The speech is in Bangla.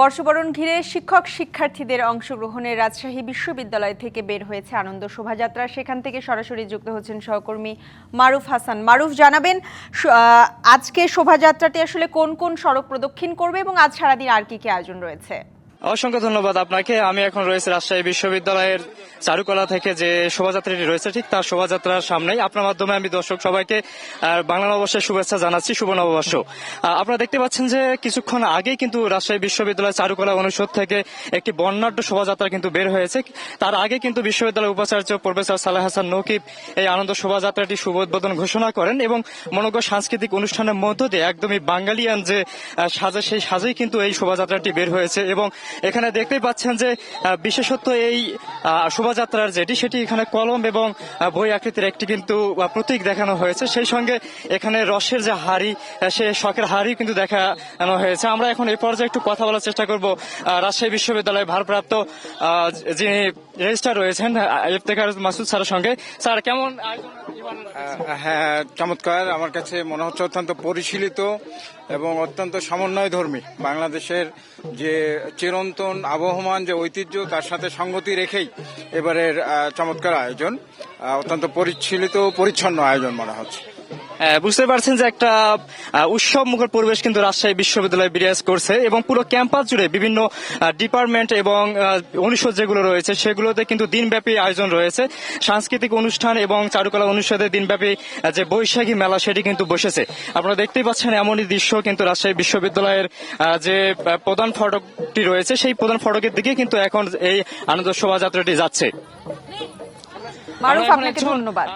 বর্ষবরণ ঘিরে শিক্ষক শিক্ষার্থীদের অংশগ্রহণে রাজশাহী বিশ্ববিদ্যালয় থেকে বের হয়েছে আনন্দ শোভাযাত্রা। সেখান থেকে সরাসরি যুক্ত হচ্ছেন সহকর্মী মারুফ হাসান। মারুফ, জানাবেন আজকে শোভাযাত্রাটি আসলে কোন কোন সড়ক প্রদক্ষিণ করবে এবং আজ সারাদিন আর কি কি আয়োজন রয়েছে? অসংখ্য ধন্যবাদ আপনাকে। আমি এখন রয়েছে রাজশাহী বিশ্ববিদ্যালয়ের চারুকলা থেকে যে শোভাযাত্রাটি রয়েছে, ঠিক তার শোভাযাত্রার সামনেই। আপনার মাধ্যমে আমি দর্শক সবাইকে বাংলা নববর্ষের শুভেচ্ছা জানাচ্ছি, শুভ নববর্ষ। আপনারা দেখতে পাচ্ছেন যে কিছুক্ষণ আগেই কিন্তু রাজশাহী বিশ্ববিদ্যালয় চারুকলা অনুষদ থেকে একটি বর্ণাঢ্য শোভাযাত্রা কিন্তু বের হয়েছে। তার আগে কিন্তু বিশ্ববিদ্যালয়ের উপাচার্য প্রফেসর সালেহ হাসান নকিব এই আনন্দ শোভাযাত্রাটি শুভ উদ্বোধন ঘোষণা করেন এবং মনোজ্ঞ সাংস্কৃতিক অনুষ্ঠানের মধ্য দিয়ে একদমই বাঙালিয়ান যে সাজে, সেই সাজেই কিন্তু এই শোভাযাত্রাটি বের হয়েছে এবং এখানে দেখতেই পাচ্ছেন যে বিশেষত এই শোভাযাত্রার যেটি, সেটি এখানে কলম এবং বই আকৃতির একটি কিন্তু প্রতীক দেখানো হয়েছে। সেই সঙ্গে এখানে রসের যে হাড়ি সে শখের হাড়ি কিন্তু দেখানো হয়েছে। আমরা এখন এই পর্যায়ে একটু কথা বলার চেষ্টা করব রাজশাহী বিশ্ববিদ্যালয়ের ভারপ্রাপ্ত যিনি রেজিস্ট্রার রয়েছেন ইফতেখার মাসুদ স্যারের সঙ্গে। স্যার, কেমন হ্যাঁ চমৎকার। আমার কাছে মনে হচ্ছে অত্যন্ত পরিশীলিত এবং অত্যন্ত সমন্বয় ধর্মী বাংলাদেশের যে চিরন্তন আবহমান যে ঐতিহ্য, তার সাথে সঙ্গতি রেখেই এবারের চমৎকার আয়োজন অত্যন্ত পরিচ্ছিলিত পরিচ্ছন্ন আয়োজন মনে হচ্ছে। বুঝতে পারছেন যে একটা উৎসব মুখর পরিবেশ কিন্তু রাজশাহী বিশ্ববিদ্যালয় বিরাজ করছে এবং পুরো ক্যাম্পাস জুড়ে বিভিন্ন ডিপার্টমেন্ট এবং অনুষদ যেগুলো রয়েছে সেগুলোতে কিন্তু দিনব্যাপী আয়োজন রয়েছে। সাংস্কৃতিক অনুষ্ঠান এবং চারুকলা অনুষদের দিনব্যাপী যে বৈশাখী মেলা সেটি কিন্তু বসেছে। আপনারা দেখতেই পাচ্ছেন এমনই দৃশ্য কিন্তু রাজশাহী বিশ্ববিদ্যালয়ের আহ, যে প্রধান ফটকটি রয়েছে সেই প্রধান ফটকের দিকে কিন্তু এখন এই আনন্দ শোভাযাত্রাটি যাচ্ছে। মারুফ এখন আপনাকে ধন্যবাদ।